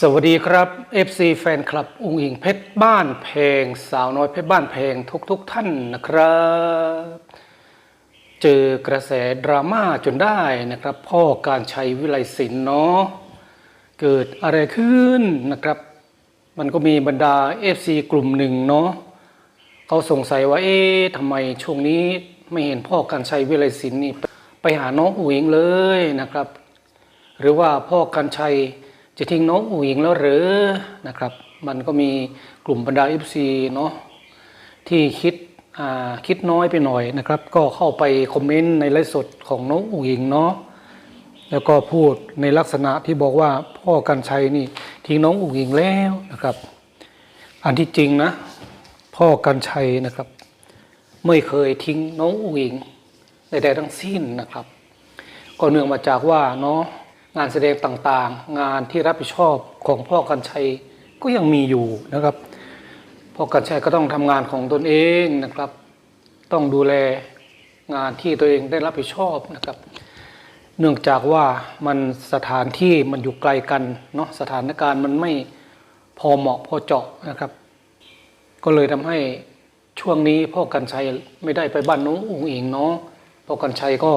สวัสดีครับ FC แฟนคลับอุ้งอิงเพชรบ้านเพลง สาวน้อยเพชรบ้านเพลงทุกๆทท่านนะครับ เจอกระแสดราม่าจนได้นะครับ พ่อการชัยวิไลศิลป์เนาะเกิดอะไรขึ้นนะครับ มันก็มีบรรดา FC กลุ่มหนึ่งเนาะเขาสงสัยว่าเอ๊ะทำไมช่วงนี้ไม่เห็นพ่อการชัยวิไลศิลป์นี่ไปหาน้องอุ๋งิงเลยนะครับ หรือว่าพ่อกันชัย จะทิ้งน้องอุ๋งอิงแล้วหรือนะครับ มันก็มีกลุ่มบรรดา FC เนาะที่คิดคิดน้อยไปหน่อยนะครับ ก็เข้าไปคอมเมนต์ในไลฟ์สดของน้องอุ๋งอิงเนาะแล้วก็พูดในลักษณะที่บอกว่าพ่อกันชัยนี่ ทิ้งน้องอุ๋งอิงแล้วนะครับ อันที่จริงนะ พ่อกันชัยนะครับ ไม่เคยทิ้งน้องอุ๋งอิงใดๆทั้งสิ้นนะครับ ก็เนื่องมาจากว่าเนาะ งานแสดงต่างๆ งานที่รับผิดชอบของพ่อกันชัยก็ยังมีอยู่นะครับ พ่อกันชัยก็ต้องทำงานของตนเองนะครับ ต้องดูแลงานที่ตัวเองได้รับผิดชอบนะครับ เนื่องจากว่ามันสถานที่มันอยู่ไกลกันเนาะสถานการณ์มันไม่พอเหมาะพอเจาะนะครับ ก็เลยทำให้ช่วงนี้พ่อกันชัยไม่ได้ไปบ้านน้องอุ๋งอิงเนาะพ่อกันชัยก็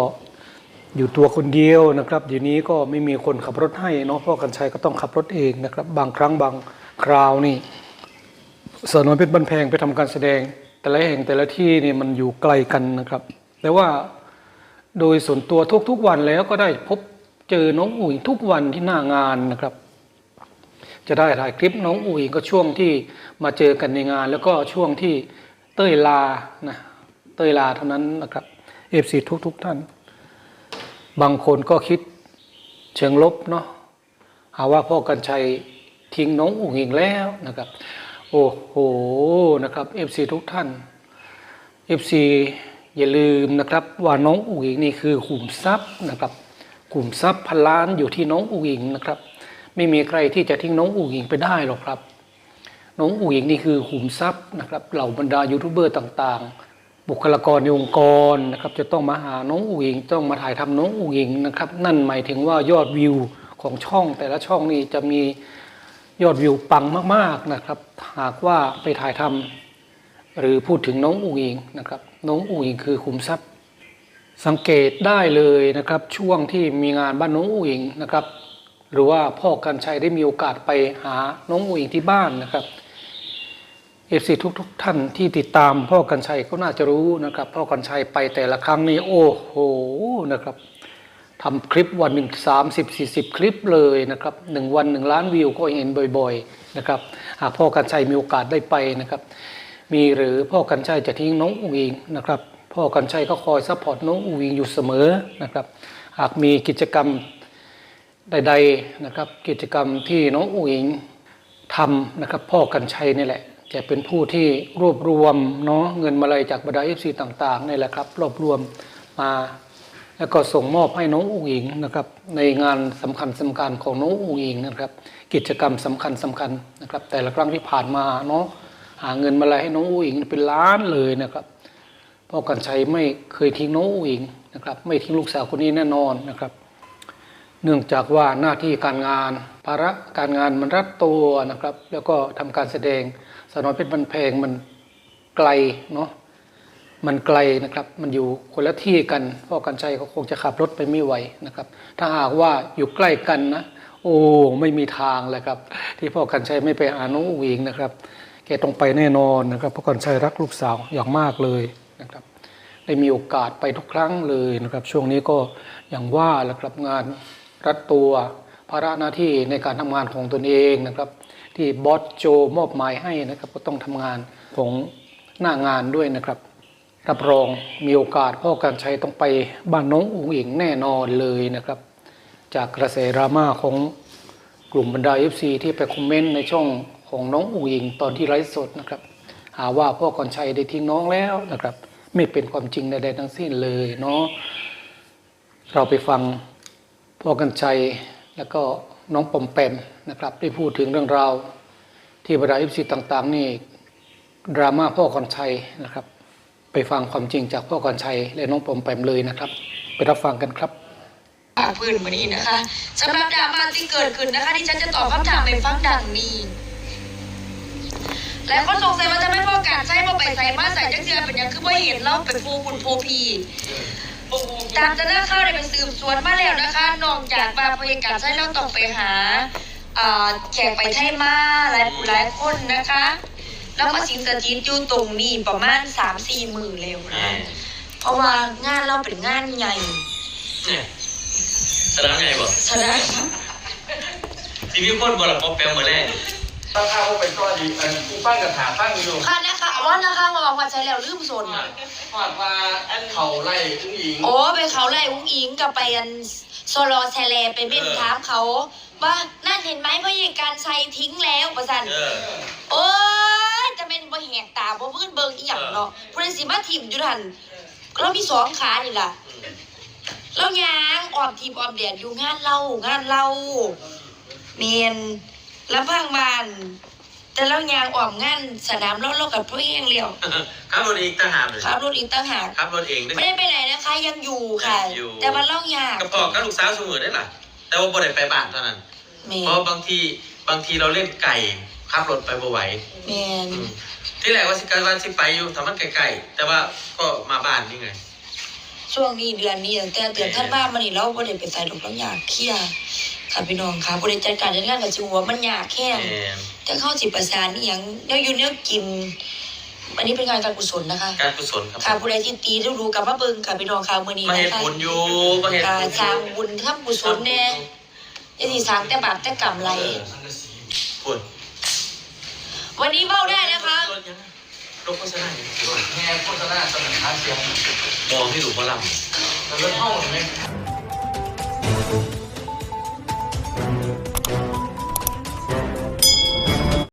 อยู่ตัวคนเดียวนะครับเดี๋ยวนี้ก็ไม่มีคนขับรถให้เนาะพ่อกันชัยก็ต้องขับรถเองนะครับ บางครั้งบางคราวนี่สอนนเพชรบันแพงไปทำการแสดง แต่ละแห่งแต่ละที่นี่มันอยู่ไกลกันนะครับ แต่ว่าโดยส่วนตัวทุกๆวันแล้วก็ได้พบเจอน้องอุ๋ยทุกวันที่หน้างานนะครับ จะได้ถ่ายคลิปน้องอุ๋ยก็ช่วงที่มาเจอกันในงาน แล้วก็ช่วงที่เต้ยลานะเต้ยลาเท่านั้นนะครับเอฟซีทุกๆท่าน บางคนก็คิดเชิงลบเนาะหาว่าพ่อกันชัยทิ้งน้องอุ๋งอิงแล้วนะครับ โอ้โหนะครับเอฟซีทุกท่านเอฟซีอย่าลืมนะครับว่าน้องอุ๋งอิงนี่คือขุมทรัพย์นะครับขุมทรัพย์พันล้านอยู่ที่น้องอุ๋งอิงนะครับ ไม่มีใครที่จะทิ้งน้องอุ๋งอิงไปได้หรอกครับ น้องอุ๋งอิงนี่คือขุมทรัพย์นะครับเหล่าบรรดายูทูบเบอร์ต่างๆ บุคลากรในองค์กรนะครับจะต้องมาหาน้องอุ๋งอิงต้องมาถ่ายทำน้องอุ๋งอิงนะครับนั่นหมายถึงว่ายอดวิวของช่องแต่ละช่องนี่จะมียอดวิวปังมากๆนะครับ หากว่าไปถ่ายทำหรือพูดถึงน้องอุ๋งอิงนะครับน้องอุ๋งอิงคือขุมทรัพย์ สังเกตได้เลยนะครับช่วงที่มีงานบ้านน้องอุ๋งอิงนะครับหรือว่าพ่อกันชัยได้มีโอกาสไปหาน้องอุ๋ยิงที่บ้านนะครับ เอฟซีทุกทุกๆท่านที่ติดตามพ่อกันชัยก็น่าจะรู้นะครับ พ่อกันชัยไปแต่ละครั้งนี้โอ้โหนะครับทำคลิปวันหนึ่งสามสิบสี่สิบคลิปเลยนะครับหนึ่งวันหนึ่งล้านวิวก็เห็นบ่อยๆนะครับหากพ่อกันชัยมีโอกาสได้ไปนะครับ มีหรือพ่อกันชัยจะทิ้งน้องอุ๋งอิงนะครับ พ่อกันชัยก็คอยซัพพอร์ตน้องอุ๋งอิงอยู่เสมอนะครับ หากมีกิจกรรมใด ๆนะครับ กิจกรรมที่น้องอุ๋งอิงทำนะครับ พ่อกันชัยนี่แหละ จะเป็นผู้ที่รวบรวมเนาะเงินมาลัยจากบรรดาเอฟซีต่างๆนี่แหละครับ รวบรวมมา แล้วก็ส่งมอบให้น้องอุ๋งอิงนะครับ ในงานสำคัญสำคัญของน้องอุ๋งอิงนะครับ กิจกรรมสำคัญสำคัญนะครับ แต่ละครั้งที่ผ่านมาเนาะหาเงินมาลัยให้น้องอุ๋งอิงเป็นล้านเลยนะครับพ่อกันชัยไม่เคยทิ้งน้องอุ๋งอิงนะครับ ไม่ทิ้งลูกสาวคนนี้แน่นอนนะครับ เนื่องจากว่าหน้าที่การงานภาระการงานมันรัดตัวนะครับ แล้วก็ทำการแสดง สนอยเป็นบันเพงมันไกลเนาะมันไกลนะครับ มันอยู่คนละที่กันพ่อกันชัยเขาคงจะขับรถไปไม่ไหวนะครับ ถ้าหากว่าอยู่ใกล้กันนะ โอ้ไม่มีทางเลยครับ ที่พ่อกันชัยไม่ไปหาน้องอุ๋งอิงนะครับแกต้องไปแน่นอนนะครับพ่อกันชัยรักลูกสาวอย่างมากเลยนะครับ ได้มีโอกาสไปทุกครั้งเลยนะครับ ช่วงนี้ก็อย่างว่าแหละครับงานรัดตัวภาระหน้าที่ในการทำงานของตนเองนะครับ ที่บอสโจมอบหมายให้นะครับก็ต้องทำงานของหน้างานด้วยนะครับ รับรองมีโอกาสพ่อการชัยต้องไปบ้านน้องอุ๋งอิงแน่นอนเลยนะครับ จากกระแสดราม่าของกลุ่มบรรดาเอฟซีที่ไปคอมเมนต์ในช่องของน้องอุ๋งอิงตอนที่ไลฟ์สดนะครับ หาว่าพ่อการชัยได้ทิ้งน้องแล้วนะครับ ไม่เป็นความจริงใดๆทั้งสิ้นเลยเนาะเราไปฟังพ่อกันชัยแล้วก็ น้องปมแปมนะครับได้พูดถึงเรื่องราวที่บรรดาเอฟซีต่าง ๆ นี่ดราม่าพ่อกันชัยนะครับ ไปฟังความจริงจากพ่อกันชัย และน้องปมแปมเลยนะครับ ไปรับฟังกันครับาพื้นวันนี้นะคะสำหรับดราม่าที่เกิดขึ้นนะคะที่ฉันจะตอบคำถามในฟังดังนี้แล้วก็สงสัยว่าจะไม่พอการใช้พอไปใส่มาใส่จักเจือเป็นยังคือว่าเห็นเราเป็นฟูคุณโพพี ตามจะน่าเข้าในเป็นสืบสวนมาแล้วนะคะนอกจากมาพยการใช้เราต้องไปหาอ่าแขกไปไทยมาหลายหลายคนนะคะ แล้วมาสิงสถิตอยู่ตรงนี้ประมาณสามสี่หมื่นเร็วนะ เพราะว่างานเราเป็นงานใหญ่เนี่ยสนามไงบอกฉะนั้นทีวีคนบอลก็แปลมาแรกตั้งค่าว่าเป็นก็ดีอันกูฟังกับถาฟังอยู่ ค่ะนะคะว่านะคะมาบอกว่าใช้แล้วลืมสนทอดว่าอันเขาไล่อุ้งอิงโอ้ไปเขาไล่อุ้งอิงกับไปอันโซโลแซเลไปเม่นถามเขา ว่านั่นเห็นไหมพ่อเอกการใช้ทิ้งแล้วประสันเออโอ้ยจะเป็นบ่แหกตาบ่พื้นเบิงอีหยังเนาะพระสิมาทีมอยู่ทันเรามีสองขานี่ล่ะเรายางออมทีมออมแดดอยู่งานเรางานเราเมียนลำพังบ้าน แต่เรายางออมงานสนามเราเรากับพ่อเองเลี้ยวขับรถเองต่างหากเลยขับรถอีกต่างหากขับรถเองด้วยไม่ได้ไปไหนนะคะ ยังอยู่ค่ะยังอยู่ แต่ว่าเล่ายากกับพ่อกับลูกสาวเสมอได้ล่ะแต่ว่าบ่ได้ไปบ้านเท่านั้นเมเพราะบางทีบางทีเราเล่นไก่ขับรถไปบ่ไหวเมนอืมที่แรกว่าสิการวันสิไปอยู่ทำมันไกลๆแต่ว่าก็มาบ้านนี่ไงช่วงนี้เดือนนี้ตั้งแต่เดือนธันวามานี่เราบ่ได้ไปใส่ดอกเราอยากเคลียร์ ค่ะพี่น้องค่ะบ่ได้จัดการจัดงานกับจิหัวมันยากแค่แหมแต่เข้าจิตประสานนี่ยังแนวอยู่แนวกิน อันนี้เป็นงานการกุศลนะคะ การกุศลครับค่ะผู้ใดที่ตีดูดูกับมาเบิ่งค่ะพี่น้องค่ะมื้อนี้มานะเห็นคะบุญอยู่มาเห็นกาบุญสร้างบุญทำกุศลแน่อย่าสิสร้างแต่บาปแต่กรรมไรบุญวันนี้เว้าได้นะคะรถยังไงรถโฆษณาอย่างนี้แง่โฆษณาสนันหาเสียงมองที่หลุมพระลแล้วก็ห้อง